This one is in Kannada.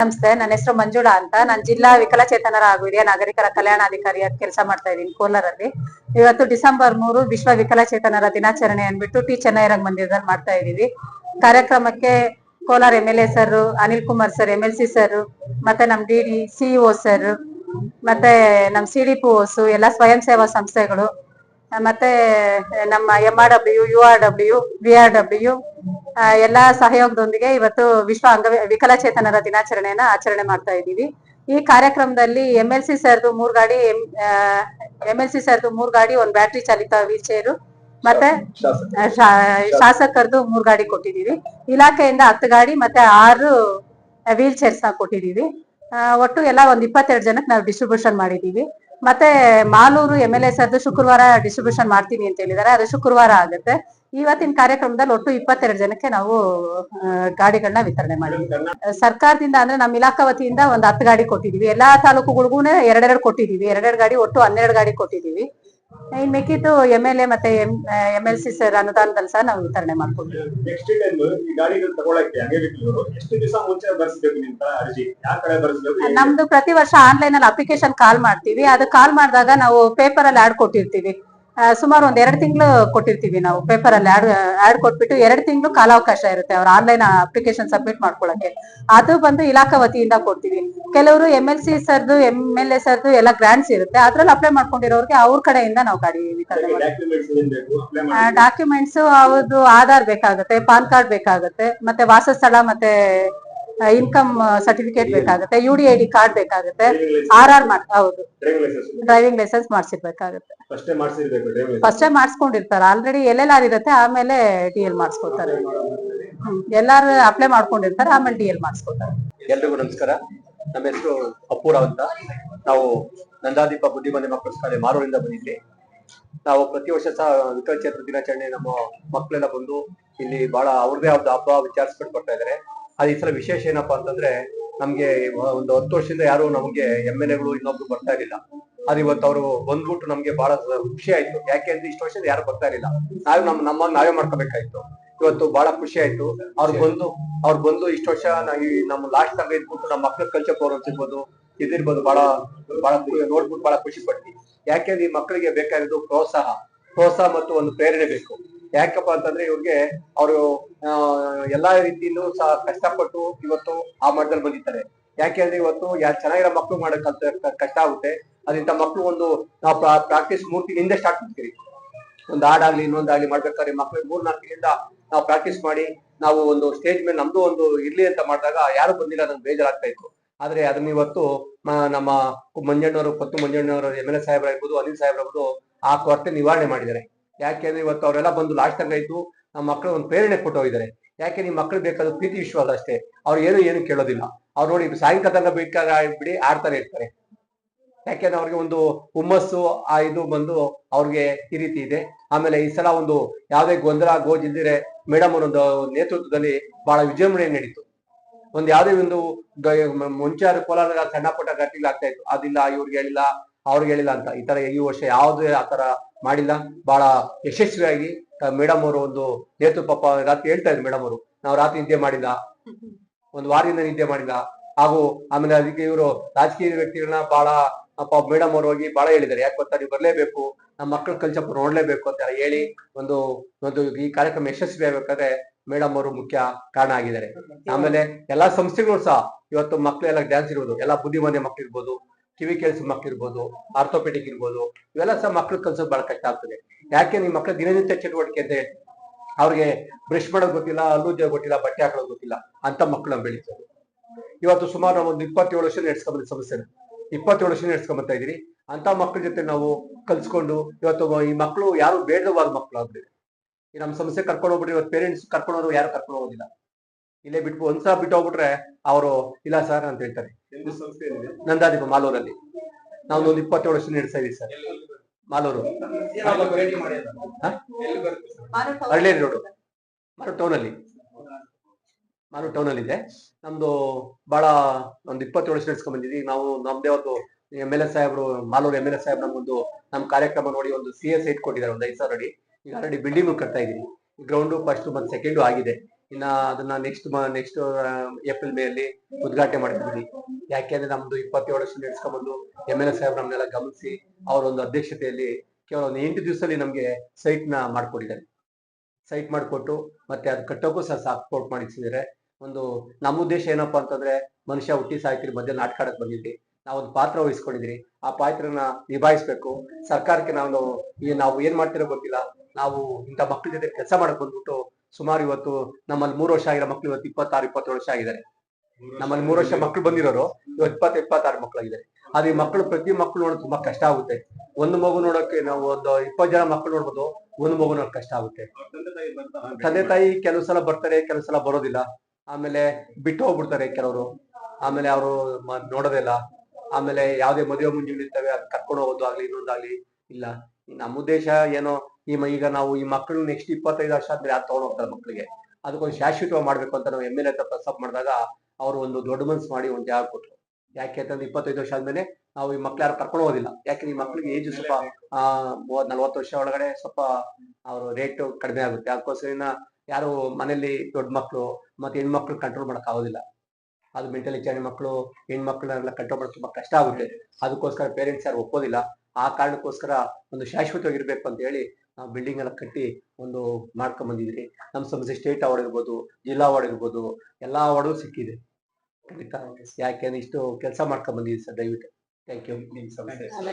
ನಮಸ್ತೆ ನನ್ನ ಹೆಸರು ಮಂಜುಳಾ ಅಂತ. ನಾನು ಜಿಲ್ಲಾ ವಿಕಲಚೇತನರ ಹಾಗೂ ಹಿರಿಯ ನಾಗರಿಕರ ಕಲ್ಯಾಣಾಧಿಕಾರಿಯಾಗಿ ಕೆಲಸ ಮಾಡ್ತಾ ಇದ್ದೀನಿ ಕೋಲಾರಲ್ಲಿ. ಇವತ್ತು ಡಿಸೆಂಬರ್ ಮೂರು ವಿಶ್ವ ವಿಕಲಚೇತನರ ದಿನಾಚರಣೆ ಅಂದ್ಬಿಟ್ಟು ಟಿ ಚೆನ್ನೈರಂಗ್ ಮಂದಿರದಲ್ಲಿ ಮಾಡ್ತಾ ಇದ್ದೀವಿ. ಕಾರ್ಯಕ್ರಮಕ್ಕೆ Kolar M L A sir, Anil Kumar sir M L C sir, ಮತ್ತೆ ನಮ್ ಡಿ ಡಿ ಸಿಇಒ ಸರ್, ಮತ್ತೆ ನಮ್ ಸಿ ಡಿ ಪಿ ಎಲ್ಲ ಸ್ವಯಂ ಸೇವಾ ಸಂಸ್ಥೆಗಳು, ಮತ್ತೆ ನಮ್ಮ M R W, U R W V R W ಎಲ್ಲಾ ಸಹಯೋಗದೊಂದಿಗೆ ಇವತ್ತು ವಿಶ್ವ ಅಂಗ ವಿಕಲಚೇತನರ ದಿನಾಚರಣೆಯನ್ನ ಆಚರಣೆ ಮಾಡ್ತಾ ಇದ್ದೀವಿ. ಈ ಕಾರ್ಯಕ್ರಮದಲ್ಲಿ ಎಂ ಎಲ್ ಸಿ ಸರ್ದು ಮೂರ್ ಗಾಡಿ ಎಂ ಎಲ್ ಸಿ ಸರ್ದು ಮೂರ್ ಗಾಡಿ ಒಂದ್ ಬ್ಯಾಟ್ರಿ ಚಾಲಿತ ವೀಲ್ ಚೇರು ಮತ್ತೆ ಶಾಸಕರದು ಮೂರ್ ಗಾಡಿ ಕೊಟ್ಟಿದೀವಿ ಇಲಾಖೆಯಿಂದ ಹತ್ತು ಗಾಡಿ ಮತ್ತೆ ಆರು ವೀಲ್ ಚೇರ್ಸ್ನ ಕೊಟ್ಟಿದೀವಿ ಒಟ್ಟು ಎಲ್ಲ ಒಂದ್ ಇಪ್ಪತ್ತೆರಡು ಜನಕ್ಕೆ ನಾವು ಡಿಸ್ಟ್ರಿಬ್ಯೂಷನ್ ಮಾಡಿದೀವಿ ಮತ್ತೆ ಮಾಲೂರು ಎಂ ಎಲ್ ಎ ಸರ್ದು ಶುಕ್ರವಾರ ಡಿಸ್ಟ್ರಿಬ್ಯೂಷನ್ ಮಾಡ್ತೀನಿ ಅಂತ ಹೇಳಿದಾರೆ. ಅದು ಶುಕ್ರವಾರ ಆಗುತ್ತೆ. ಇವತ್ತಿನ ಕಾರ್ಯಕ್ರಮದಲ್ಲಿ ಒಟ್ಟು ಇಪ್ಪತ್ತೆರಡು ಜನಕ್ಕೆ ನಾವು ಗಾಡಿಗಳನ್ನ ವಿತರಣೆ ಮಾಡಿದ್ವಿ. ಸರ್ಕಾರದಿಂದ ಅಂದ್ರೆ ನಮ್ಮ ಇಲಾಖಾ ವತಿಯಿಂದ ಒಂದ್ ಹತ್ತು ಗಾಡಿ ಕೊಟ್ಟಿದೀವಿ. ಎಲ್ಲಾ ತಾಲೂಕುಗಳಿಗೂ ಎರಡೆರಡು ಕೊಟ್ಟಿದೀವಿ. ಎರಡೆರಡು ಗಾಡಿ ಒಟ್ಟು ಹನ್ನೆರಡು ಗಾಡಿ ಕೊಟ್ಟಿದೀವಿ. ಇನ್ ಮಿಕ್ಕಿದ್ದು ಎಂ ಎಲ್ ಎ ಮತ್ತೆ ಎಂ ಎಲ್ ಸಿ ಸರ್ ಅನುದಾನದಲ್ಲಿ ಸಹ ನಾವು ವಿತರಣೆ ಕಡೆ ನಮ್ದು ಪ್ರತಿ ವರ್ಷ ಆನ್ಲೈನ್ ಅಲ್ಲಿ ಅಪ್ಲಿಕೇಶನ್ ಕಾಲ್ ಮಾಡ್ತೀವಿ. ಅದು ಕಾಲ್ ಮಾಡಿದಾಗ ನಾವು ಪೇಪರ್ ಅಲ್ಲಿ ಆಡ್ ಕೊಟ್ಟಿರ್ತೀವಿ. ಸುಮಾರು ಒಂದ್ ಎರಡು ತಿಂಗಳು ಕೊಟ್ಟಿರ್ತೀವಿ ನಾವು ಪೇಪರ್ ಅಲ್ಲಿ ಆಡ್ ಆಡ್ ಕೊಟ್ಬಿಟ್ಟು ಎರಡು ತಿಂಗಳು ಕಾಲಾವಕಾಶ ಇರುತ್ತೆ ಅವ್ರ ಆನ್ಲೈನ್ ಅಪ್ಲಿಕೇಶನ್ ಸಬ್ಮಿಟ್ ಮಾಡ್ಕೊಳಕ್ಕೆ. ಅದು ಬಂದು ಇಲಾಖಾ ವತಿಯಿಂದ ಕೊಡ್ತೀವಿ. ಕೆಲವರು ಎಂ ಎಲ್ ಸಿ ಸರ್ದು ಎಂ ಎಲ್ ಎ ಸರ್ದು ಎಲ್ಲ ಗ್ರಾಂಟ್ಸ್ ಇರುತ್ತೆ. ಅದ್ರಲ್ಲಿ ಅಪ್ಲೈ ಮಾಡ್ಕೊಂಡಿರೋರಿಗೆ ಅವ್ರ ಕಡೆಯಿಂದ ನಾವು ಗಾಡಿ ವಿತರಣೆ ಡಾಕ್ಯುಮೆಂಟ್ಸ್ ಅವ್ರದ್ದು ಆಧಾರ್ ಬೇಕಾಗುತ್ತೆ ಪಾನ್ ಕಾರ್ಡ್ ಬೇಕಾಗುತ್ತೆ ಮತ್ತೆ ವಾಸಸ್ಥಳ ಮತ್ತೆ ಇನ್ಕಮ್ ಸರ್ಟಿಫಿಕೇಟ್ ಬೇಕಾಗುತ್ತೆ U D I D card ಬೇಕಾಗುತ್ತೆ ಆರ್ ಆರ್ ಮಾಡ್ ಹೌದು. ಡ್ರೈವಿಂಗ್ ಲೈಸೆನ್ಸ್ ಮಾಡಿಸಿರ್ಬೇಕಾಗುತ್ತೆ ಫಸ್ಟ್ ಮಾಡ್ಸಿರ್ಬೇಕಾಗುತ್ತೆ. ಫಸ್ಟೇ ಮಾಡ್ಸಿರ್ಬೇಕು ಡ್ರೈವಿಂಗ್ ಫಸ್ಟೇ ಮಾಡಿಸ್ಕೊಂಡಿರ್ತಾರೆ ಆಲ್ರೆಡಿ ಎಲ್ ಎಲ್ ಆರ್ ಇರುತ್ತೆ ಆಮೇಲೆ ಡಿ ಎಲ್ ಮಾಡಿಸ್ಕೊತಾರೆ. ಎಲ್ಲಾರು ಅಪ್ಲೈ ಮಾಡ್ಕೊಂಡಿರ್ತಾರೆ ಆಮೇಲೆ ಡಿ ಎಲ್ ಮಾಡಿಸ್ಕೊತಾರೆ. ಎಲ್ರಿಗೂ ನಮಸ್ಕಾರ. ನಮ್ಮ ಹೆಸರು ಅಪ್ಪೂರಾವ್ ಅಂತ. ನಾವು ನಂದಾದೀಪ ಬುದ್ಧಿಮನೆ ಮಕ್ಕಳ ಶಾಲೆ ಮಾರೂರಿಂದ ಬಂದಿದ್ವಿ. ನಾವು ಪ್ರತಿ ವರ್ಷ ಸಹ ವಿಕಲಚೇತನ ದಿನಾಚರಣೆ ನಮ್ಮ ಮಕ್ಕಳೆಲ್ಲ ಬಂದು ಇಲ್ಲಿ ಬಹಳ ಅವ್ರದೇ ಆದ ಹಬ್ಬ ವಿಚಾರಿಸ್ಕೊಂಡು ಬರ್ತಾ ಇದಾರೆ ಅದು ಈ ಸಲ ವಿಶೇಷ ಏನಪ್ಪಾ ಅಂತಂದ್ರೆ ನಮ್ಗೆ ಒಂದು ಹತ್ತು ವರ್ಷದಿಂದ ಯಾರು ನಮ್ಗೆ ಎಂ ಎಲ್ ಎಗಳು ಇನ್ನೊಬ್ರು ಬರ್ತಾ ಇರಲಿಲ್ಲ. ಅದು ಇವತ್ತು ಅವರು ಬಂದ್ಬಿಟ್ಟು ನಮ್ಗೆ ಬಹಳ ಖುಷಿ ಆಯ್ತು. ಯಾಕೆ ಅಂದ್ರೆ ಇಷ್ಟು ವರ್ಷದಿಂದ ಯಾರು ಬರ್ತಾ ಇರಲಿಲ್ಲ. ನಾವು ನಮ್ಮ ನಾವೇ ಮಾಡ್ಕೋಬೇಕಾಯ್ತು. ಇವತ್ತು ಬಹಳ ಖುಷಿ ಆಯ್ತು. ಅವ್ರು ಬಂದು ಅವ್ರು ಬಂದು ಇಷ್ಟು ವರ್ಷ ನಮ್ಮ ಲಾಸ್ಟ್ ತನಕ ಇದ್ಬಿಟ್ಟು ನಮ್ಮ ಮಕ್ಳ ಕಲ್ಚರ್ ಪ್ರೋಗ್ರಾಮ್ಸ್ ಇರ್ಬೋದು, ಇದಿರ್ಬೋದು ಬಹಳ ಬಹಳ ನೋಡ್ಬಿಟ್ಟು ಬಹಳ ಖುಷಿ ಪಡ್ತೀವಿ ಯಾಕೆಂದ್ರೆ ಈ ಮಕ್ಕಳಿಗೆ ಬೇಕಾಗಿರೋದು ಪ್ರೋತ್ಸಾಹ. ಪ್ರೋತ್ಸಾಹ ಮತ್ತು ಒಂದು ಪ್ರೇರಣೆ ಬೇಕು. ಯಾಕಪ್ಪ ಅಂತಂದ್ರೆ ಇವ್ರಿಗೆ ಅವರು ಎಲ್ಲಾ ರೀತಿಯಲ್ಲೂ ಸಹ ಕಷ್ಟಪಟ್ಟು ಇವತ್ತು ಆ ಮಟ್ಟದಲ್ಲಿ ಬಂದಿದ್ದಾರೆ. ಯಾಕೆಂದ್ರೆ ಇವತ್ತು ಯಾರು ಚೆನ್ನಾಗಿರೋ ಮಕ್ಕಳು ಮಾಡಕ್ ಕಷ್ಟ ಆಗುತ್ತೆ. ಅದಿಂತ ಮಕ್ಕಳು ಒಂದು ಪ್ರಾಕ್ಟೀಸ್ ಮೂರ್ ತಿಂಗಳಿಂದ ಸ್ಟಾರ್ಟ್ ಮಾಡ್ತೀರಿ ಒಂದು ಹಾಡಾಗ್ಲಿ, ಇನ್ನೊಂದಾಗ್ಲಿ ಮಾಡ್ಬೇಕಾದ್ರೆ ಮಕ್ಳಿಗೆ ಮೂರ್ ನಾಲ್ಕು ತಿಂಗಳಿಂದ ನಾವು ಪ್ರಾಕ್ಟೀಸ್ ಮಾಡಿ, ನಾವು ಒಂದು ಸ್ಟೇಜ್ ಮೇಲೆ ನಮ್ದು ಒಂದು ಇರ್ಲಿ ಅಂತ ಮಾಡಿದಾಗ ಯಾರು ಬಂದಿಲ್ಲ, ನಂಗೆ ಬೇಜಾರಾಗ್ತಾ ಇತ್ತು. ಆದ್ರೆ ಅದನ್ನ ಇವತ್ತು ನಮ್ಮ ಮಂಜಣ್ಣವರು, ಪತ್ತು ಮಂಜಣ್ಣವರು, ಎಂ ಎಲ್ ಎ ಸಾಹೇಬ್ರಾಗಿರ್ಬೋದು, ಅನಿಲ್ ಸಾಹೇಬ್ರಾಗ್ಬೋದು ಆ ಕೊರತೆ ನಿವಾರಣೆ ಮಾಡಿದ್ದಾರೆ. ಯಾಕೆಂದ್ರೆ ಇವತ್ತು ಅವರೆಲ್ಲ ಬಂದು ಲಾಸ್ಟ್ ತನಕ ಆಯ್ತು ನಮ್ಮ ಮಕ್ಕಳು ಒಂದು ಪ್ರೇರಣೆ ಕೊಟ್ಟು ಹೋಗಿದ್ದಾರೆ. ಯಾಕೆ ನಿಮ್ಮ ಮಕ್ಕಳು ಬೇಕಾದ ಪ್ರೀತಿ ವಿಶ್ವಾಸ ಅಷ್ಟೇ. ಅವ್ರು ಏನು ಏನು ಕೇಳೋದಿಲ್ಲ. ಅವ್ರು ನೋಡಿ ಸಾಯಂಕಾಲ ತನಕ ಬೇಕಾದ್ರೆ ಬಿಡಿ ಆಡ್ತಾರೆ ಇರ್ತಾರೆ. ಯಾಕೆಂದ್ರೆ ಅವ್ರಿಗೆ ಒಂದು ಹುಮ್ಮಸ್ಸು, ಆ ಇದು ಬಂದು ಅವ್ರಿಗೆ ಈ ರೀತಿ ಇದೆ. ಆಮೇಲೆ ಈ ಸಲ ಒಂದು ಯಾವುದೇ ಗೊಂದಲ ಗೋಜಿಲ್ದಿರೆ ಮೇಡಮ್ ಒಂದು ನೇತೃತ್ವದಲ್ಲಿ ಬಹಳ ವಿಜೃಂಭಣೆ ನಡೀತು. ಒಂದು ಯಾವುದೇ ಒಂದು ಮುಂಚಾರ ಕೋಲಾರ ಸಣ್ಣ ಪುಟ್ಟ ಘಟನೆಗಳು ಆಗ್ತಾ ಇತ್ತು. ಅದಿಲ್ಲ, ಇವ್ರಿಗೆ ಹೇಳಿಲ್ಲ, ಅವ್ರಿಗೆ ಹೇಳಿಲ್ಲ ಅಂತ. ಈ ತರ ಈ ವರ್ಷ ಯಾವುದೇ ಆ ತರ ಮಾಡಿಲ್ಲ. ಬಹಳ ಯಶಸ್ವಿಯಾಗಿ ಮೇಡಮ್ ಅವರು ಒಂದು ನೇತೃತ್ವ ಪಾಪ, ರಾತ್ರಿ ಹೇಳ್ತಾ ಇದ್ರು ಮೇಡಮ್ ಅವರು. ನಾವು ರಾತ್ರಿ ನಿದ್ದೆ ಮಾಡಿಲ್ಲ. ಒಂದು ವಾರದಿಂದ ನಿದ್ದೆ ಮಾಡಿಲ್ಲ. ಹಾಗೂ ಆಮೇಲೆ ಅದಕ್ಕೆ ಇವರು ರಾಜಕೀಯ ವ್ಯಕ್ತಿಗಳನ್ನ ಬಹಳ ಅಪ್ಪ ಮೇಡಮ್ ಅವರು ಹೋಗಿ ಬಹಳ ಹೇಳಿದ್ದಾರೆ. ಯಾಕೆ ಗೊತ್ತಾ? ನೀವು ಬರಲೇಬೇಕು. ನಮ್ಮ ಮಕ್ಕಳ ಕಲ್ಚರ್ ನೋಡ್ಲೇಬೇಕು ಅಂತ ಹೇಳಿ ಒಂದು ಒಂದು ಈ ಕಾರ್ಯಕ್ರಮ ಯಶಸ್ವಿ ಆಗ್ಬೇಕಾದ್ರೆ ಮೇಡಮ್ ಅವರು ಮುಖ್ಯ ಕಾರಣ ಆಗಿದ್ದಾರೆ. ಆಮೇಲೆ ಎಲ್ಲಾ ಸಂಸ್ಥೆಗಳು ಸಹ ಇವತ್ತು ಮಕ್ಕಳೆಲ್ಲ ಡ್ಯಾನ್ಸ್ ಇರ್ಬೋದು ಎಲ್ಲಾ ಬುದ್ಧಿಮಾನ್ಯ ಮಕ್ಳು ಇರ್ಬೋದು. ಕಿವಿ ಕೆಲಸ ಮಕ್ಳು ಇರ್ಬೋದು ಆರ್ಥೋಪೆಡಿಕ್ ಇರ್ಬೋದು, ಇವೆಲ್ಲ ಸಹ ಮಕ್ಳು ಕಲ್ಸೋದು ಬಹಳ ಕಷ್ಟ ಆಗ್ತದೆ. ಯಾಕೆ ನಿಮ್ಮ ಮಕ್ಳು ದಿನನಿತ್ಯ ಚಟುವಟಿಕೆ ಅಂತ ಹೇಳಿ ಅವ್ರಿಗೆ ಬ್ರಷ್ ಮಾಡೋದು ಗೊತ್ತಿಲ್ಲ ಹಲ್ಲುಜ್ಜ ಗೊತ್ತಿಲ್ಲ, ಬಟ್ಟೆ ಹಾಕೋದು ಗೊತ್ತಿಲ್ಲ, ಅಂತ ಮಕ್ಕಳನ್ನ ಬೆಳೀತಾರೆ ಇವತ್ತು ಸುಮಾರು ನಾವು ಒಂದು ಇಪ್ಪತ್ತೇಳು ವರ್ಷ ನಡೆಸ್ಕೊಂಬಂದ ಸಮಸ್ಯೆ ಇಪ್ಪತ್ತೇಳು ವರ್ಷ ನಡೆಸ್ಕೊಂಬರ್ತಾ ಇದೀರಿ ಅಂತ ಮಕ್ಕಳ ಜೊತೆ ನಾವು ಕಲ್ಸ್ಕೊಂಡು ಇವತ್ತು ಈ ಮಕ್ಕಳು ಯಾರು ಬೇಡವಾದ ಮಕ್ಕಳು ಆಗ್ಬಿಟ್ಟಿದೆ. ಈ ನಮ್ಮ ಸಮಸ್ಯೆ ಕರ್ಕೊಂಡು ಹೋಗ್ಬಿಟ್ಟು ಇವತ್ತು ಪೇರೆಂಟ್ಸ್ ಕರ್ಕೊಂಡು ಯಾರು ಕರ್ಕೊಂಡು ಹೋಗೋದಿಲ್ಲ. ಇಲ್ಲೇ ಬಿಟ್ಟು ಒಂದ್ಸಲ ಬಿಟ್ಟು ಹೋಗ್ಬಿಟ್ರೆ ಅವರು ಇಲ್ಲ ಸರ್ ಅಂತ ಹೇಳ್ತಾರೆ. ನಂದಾದಿಪ ಮಾಲೂರಲ್ಲಿ. ನಾವು ಒಂದು ಇಪ್ಪತ್ತೇಳು ವರ್ಷ ನಡೆಸ್ತಾ ಇದೀವಿ ಸರ್. ಮಾಲೂರು. ಹಳ್ಳಿ ರೋಡ್ ರೋಡು ಮಾರು ಟೌನ್ ಅಲ್ಲಿ. ಮಾರು ಟೌನ್ ಅಲ್ಲಿ. ಇದೆ. ನಮ್ದು ಬಹಳ ಒಂದು ಇಪ್ಪತ್ತೇಳು ವರ್ಷ ನಡೆಸ್ಕೊಂಡ್ ಬಂದಿದ್ದೀವಿ. ನಾವು ನಮ್ದೇ ಒಂದು ಎಂ ಎಲ್ ಎ ಸಾಹೇಬ್ರು ಮಾಲೂರು ಎಂ ಎಲ್ ಎ ಸಾಹೇಬ್ ನಮ್ಗೊಂದು ನಮ್ಮ ಕಾರ್ಯಕ್ರಮ ನೋಡಿ ಒಂದು ಸಿ ಎಸ್ ಐಟ್ ಕೊಟ್ಟಿದ್ದಾರೆ ಒಂದು ಐದು ಸಾವಿರ ಅಡಿ. ಈಗ ಆಲ್ರೆಡಿ ಬಿಲ್ಡಿಂಗ್ ಕಟ್ತಾ ಇದೀವಿ. ಗ್ರೌಂಡು ಫಸ್ಟ್ ಮತ್ತೆ ಸೆಕೆಂಡು ಆಗಿದೆ. ಇನ್ನ ಅದನ್ನ ನೆಕ್ಸ್ಟ್ ನೆಕ್ಸ್ಟ್ ಏಪ್ರಿಲ್ ಮೇ ಅಲ್ಲಿ ಉದ್ಘಾಟನೆ ಮಾಡಿದ್ವಿ ಯಾಕೆಂದ್ರೆ ನಮ್ದು ಇಪ್ಪತ್ತೇಳು ವರ್ಷ ನಡೆಸ್ಕೊಂಡ್ಬಂದು ಎಂ ಎಲ್ ಎ ಸಾಹೇಬ್ ನಮ್ನೆಲ್ಲ ಗಮನಿಸಿ ಅವರ ಒಂದು ಅಧ್ಯಕ್ಷತೆಯಲ್ಲಿ ಕೇವಲ ಒಂದು ಎಂಟು ದಿವಸದಲ್ಲಿ ನಮ್ಗೆ ಸೈಟ್ನ ಮಾಡ್ಕೊಟ್ಟಿದ್ದಾರೆ. ಸೈಟ್ ಮಾಡ್ಕೊಟ್ಟು ಮತ್ತೆ ಅದು ಕಟ್ಟೋಕ್ಕೂ ಸಹ ಸಪೋರ್ಟ್ ಮಾಡಿಸಿದ್ದಾರೆ. ಒಂದು ನಮ್ಮ ಉದ್ದೇಶ ಏನಪ್ಪಾ ಅಂತಂದ್ರೆ ಮನುಷ್ಯ ಹುಟ್ಟಿ ಸಾಯ್ತಿರಿ ಮಧ್ಯ ನಾಟಕ ಆಡಕ್ ಬಂದಿದ್ವಿ. ನಾವೊಂದು ಪಾತ್ರ ವಹಿಸ್ಕೊಂಡಿದ್ರಿ ಆ ಪಾತ್ರನ ನಿಭಾಯಿಸ್ಬೇಕು. ಸರ್ಕಾರಕ್ಕೆ ನಾವು ನಾವು ಏನ್ ಮಾಡ್ತಿರೋ ಗೊತ್ತಿಲ್ಲ. ನಾವು ಇಂಥ ಮಕ್ಕಳ ಜೊತೆ ಕೆಲಸ ಮಾಡಕ್ ಬಂದ್ಬಿಟ್ಟು ಸುಮಾರು ಇವತ್ತು ನಮ್ಮಲ್ಲಿ ಮೂರು ವರ್ಷ ಆಗಿರೋ ಮಕ್ಳು ಇವತ್ತು ಇಪ್ಪತ್ತಾರು ಇಪ್ಪತ್ತೇಳು ವರ್ಷ ಆಗಿದ್ದಾರೆ. ನಮ್ಮಲ್ಲಿ ಮೂರು ವರ್ಷ ಮಕ್ಳು ಬಂದಿರೋರು ಇವತ್ತು ಇಪ್ಪತ್ತು ಇಪ್ಪತ್ತಾರು ಮಕ್ಕಳಾಗಿದ್ದಾರೆ. ಆದ್ರೆ ಮಕ್ಕಳು ಪ್ರತಿ ಮಕ್ಕಳು ನೋಡೋದು ತುಂಬಾ ಕಷ್ಟ ಆಗುತ್ತೆ. ಒಂದು ಮಗು ನೋಡೋಕೆ ನಾವು ಒಂದು ಇಪ್ಪತ್ತು ಜನ ಮಕ್ಕಳು ನೋಡ್ಬೋದು ಒಂದು ಮಗು ನೋಡೋಕೆ ಕಷ್ಟ ಆಗುತ್ತೆ. ತಂದೆ ತಾಯಿ ಕೆಲವು ಸಲ ಬರ್ತಾರೆ ಕೆಲವು ಸಲ ಬರೋದಿಲ್ಲ. ಆಮೇಲೆ ಬಿಟ್ಟು ಹೋಗ್ಬಿಡ್ತಾರೆ ಕೆಲವರು. ಆಮೇಲೆ ಅವರು ನೋಡೋದಿಲ್ಲ ಆಮೇಲೆ ಯಾವ್ದೇ ಮದುವೆ ಮುಂಜಿ ಇರ್ತವೆ ಅದು ಕರ್ಕೊಂಡು ಹೋಗೋದು ಆಗ್ಲಿ ಇನ್ನೊಂದಾಗ್ಲಿ ಇಲ್ಲ. ನಮ್ಮ ಉದ್ದೇಶ ಏನೋ, ಈ ಈಗ ನಾವು ಈ ಮಕ್ಕಳು ನೆಕ್ಸ್ಟ್ ಇಪ್ಪತ್ತೈದು ವರ್ಷ ಆದ್ರೆ ಯಾರು ತಗೊಂಡು ಹೋಗ್ತಾರೆ ಮಕ್ಕಳಿಗೆ ಅದಕ್ಕೊಂದು ಶಾಶ್ವತವಾಗಿ ಮಾಡ್ಬೇಕು ಅಂತ ನಾವು ಎಂ ಎಲ್ ಎ ಹತ್ರ ಪ್ರಸ್ತಾಪ ಮಾಡಿದಾಗ ಅವರು ಒಂದು ದೊಡ್ಡ ಮನ್ಸು ಮಾಡಿ ಒಂದು ಜಾಗ ಕೊಟ್ರು. ಯಾಕೆ ಅಂತಂದ್ರೆ ಇಪ್ಪತ್ತೈದು ವರ್ಷ ಆದ್ಮೇಲೆ ನಾವು ಈ ಮಕ್ಳು ಯಾರು ಕರ್ಕೊಂಡು ಹೋಗೋದಿಲ್ಲ. ಯಾಕೆ ಈ ಮಕ್ಳಿಗೆ ಏಜ್ ಸ್ವಲ್ಪ, ಆ, ಮೂವತ್, ನಲ್ವತ್ತು ವರ್ಷ ಒಳಗಡೆ ಸ್ವಲ್ಪ ಅವರು ರೇಟ್ ಕಡಿಮೆ ಆಗುತ್ತೆ. ಅದಕ್ಕೋಸ್ಕರ ಯಾರು ಮನೆಯಲ್ಲಿ ದೊಡ್ಡ ಮಕ್ಕಳು ಮತ್ತೆ ಹೆಣ್ಮಕ್ಳು ಕಂಟ್ರೋಲ್ ಮಾಡಕ್ ಆಗೋದಿಲ್ಲ. ಅದು ಮೆಂಟಲಿ ಹೆಚ್ಚಾಗಿ ಮಕ್ಕಳು ಹೆಣ್ಮಕ್ಳನ್ನೆಲ್ಲ ಕಂಟ್ರೋಲ್ ಮಾಡೋದು ತುಂಬಾ ಕಷ್ಟ ಆಗುತ್ತೆ. ಅದಕ್ಕೋಸ್ಕರ ಪೇರೆಂಟ್ಸ್ ಯಾರು ಒಪ್ಪೋದಿಲ್ಲ. ಆ ಕಾರಣಕ್ಕೋಸ್ಕರ ಒಂದು ಶಾಶ್ವತವಾಗಿರ್ಬೇಕು ಅಂತ ಹೇಳಿ ಬಿಲ್ಡಿಂಗ್ ಎಲ್ಲ ಕಟ್ಟಿ ಒಂದು ಮಾಡ್ಕೊಂಡ್ ಬಂದಿದ್ರಿ ನಮ್ಮ ಸಂಸ್ಥೆ ಸ್ಟೇಟ್ ಅವಾರ್ಡ್ ಇರ್ಬೋದು, ಜಿಲ್ಲಾ ಅವಾರ್ಡ್ ಇರ್ಬೋದು, ಎಲ್ಲಾ ಅವಾರ್ಡು ಸಿಕ್ಕಿದೆ. ಯಾಕೆಂದ್ರೆ ಇಷ್ಟು ಕೆಲಸ ಮಾಡ್ಕೊಂಡ್ ಬಂದಿದ್ದೀವಿ ಸರ್ ದಯವಿಟ್ಟು. ಥ್ಯಾಂಕ್ ಯು ಆಮೇಲೆ